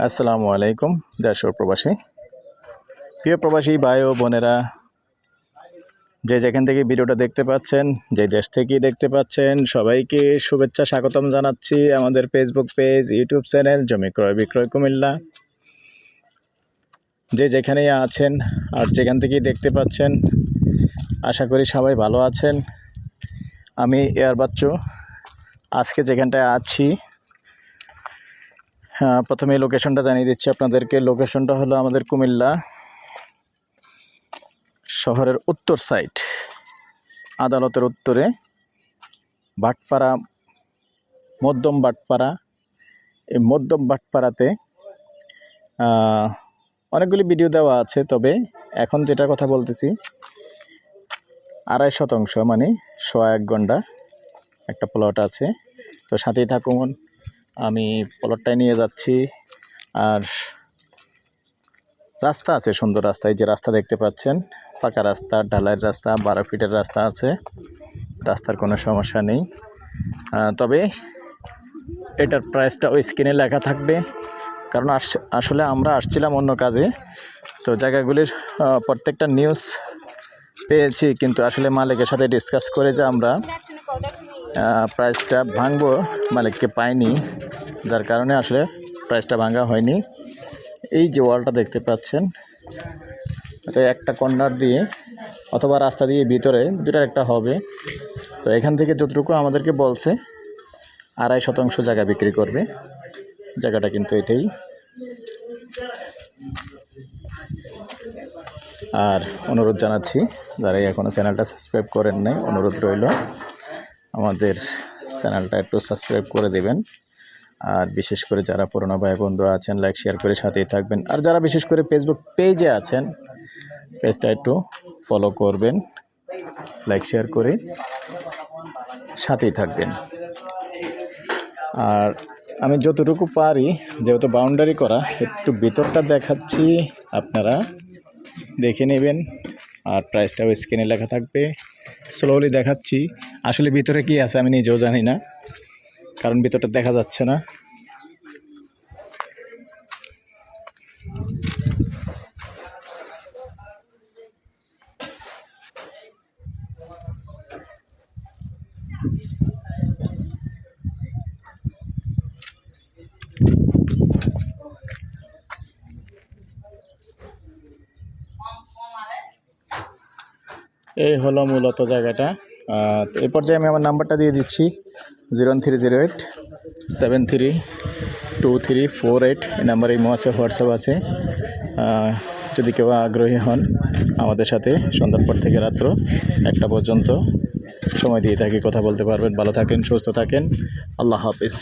আসসালামু আলাইকুম, দেশ প্রবাসী। প্রিয় প্রবাসী ভাই ও বোনেরা, যে যেখান থেকে ভিডিওটা দেখতে পাচ্ছেন, যে দেশ থেকেই দেখতে পাচ্ছেন, সবাইকে শুভেচ্ছা স্বাগতম জানাচ্ছি আমাদের ফেসবুক পেজ ইউটিউব চ্যানেল জমি ক্রয় বিক্রয় কুমিল্লা। যে যেখানেই আছেন আর যেখান থেকেই দেখতে পাচ্ছেন, আশা করি সবাই ভালো আছেন। আমি এয়ার বাচ্চু আজকে যেখানটায় আছি প্রথমে লোকেশনটা জানিয়ে দিচ্ছি আপনাদেরকে। লোকেশনটা হলো আমাদের কুমিল্লা শহরের উত্তর সাইড আদালতের উত্তরে বাটপাড়া, মধ্যম বাটপাড়া। এই মধ্যম বাটপাড়াতে অনেকগুলি ভিডিও দেওয়া আছে, তবে এখন যেটার কথা বলতেছি, আড়াই শতাংশ মানে সোয়া এক ঘণ্টা একটা প্লট আছে। তো সাথেই থাকুন। আমি প্লটটায় নিয়ে যাচ্ছি। আর রাস্তা আছে, সুন্দর রাস্তা। এই যে রাস্তা দেখতে পাচ্ছেন পাকা রাস্তা, ঢালাইয়ের রাস্তা, বারো ফিটের রাস্তা আছে। রাস্তার কোনো সমস্যা নেই। তবে এটার প্রাইসটা ওই স্ক্রিনে লেখা থাকবে। কারণ আস- আসলে আমরা আসছিলাম অন্য কাজে। তো জায়গাগুলির প্রত্যেকটা নিউজ পেয়েছি, কিন্তু আসলে মালিকের সাথে ডিসকাস করে যে আমরা। প্রাইসটা ভাঙবো, মালিককে পাইনি, যার কারণে আসলে প্রাইসটা ভাঙা হয়নি। এই যে ওয়ালটা দেখতে পাচ্ছেন, এটা একটা কর্নার দিয়ে অথবা রাস্তা দিয়ে ভিতরে, দুটার একটা হবে। তো এখান থেকে যতটুকু আমাদেরকে বলছে, আড়াই শতাংশ জায়গা বিক্রি করবে। জায়গাটা কিন্তু এটাই। আর অনুরোধ জানাচ্ছি, যারা এখনও চ্যানেলটা সাবস্ক্রাইব করেন নাই, অনুরোধ রইল। আমাদের চ্যানেলটা একটু সাবস্ক্রাইব করে দেবেন। আর বিশেষ করে যারা পুরনো ভাই বন্ধু আছেন লাইক শেয়ার করে সাথেই থাকবেন। আর যারা বিশেষ করে ফেসবুক পেজে আছেন পেজটা একটু ফলো করবেন লাইক শেয়ার করে সাথেই থাকবেন। আর আমি যতটুকু পারি, যেহেতু বাউন্ডারি করা, একটু ভিতরটা দেখাচ্ছি, আপনারা দেখে নেবেন। আর প্রাইসটাও স্ক্রিনে লেখা থাকবে। স্লোলি দেখাচ্ছি। আসলে ভিতরে কি আছে আমি নিজেও জানি না, কারণ ভিতরটা দেখা যাচ্ছে না। এই হলো মূলত জায়গাটা। তো এ পর্যায়ে আমি আমার নাম্বারটা দিয়ে দিচ্ছি, zero three zero eight, seven three two three four eight, এই নাম্বারে ইমো আছে, হোয়াটসঅ্যাপ আছে। যদি কেউ আগ্রহী হন, আমাদের সাথে সন্ধ্যার পর থেকে রাত্র একটা পর্যন্ত সময় দিয়ে থাকি, কথা বলতে পারবেন। ভালো থাকেন, সুস্থ থাকেন। আল্লাহ হাফিজ।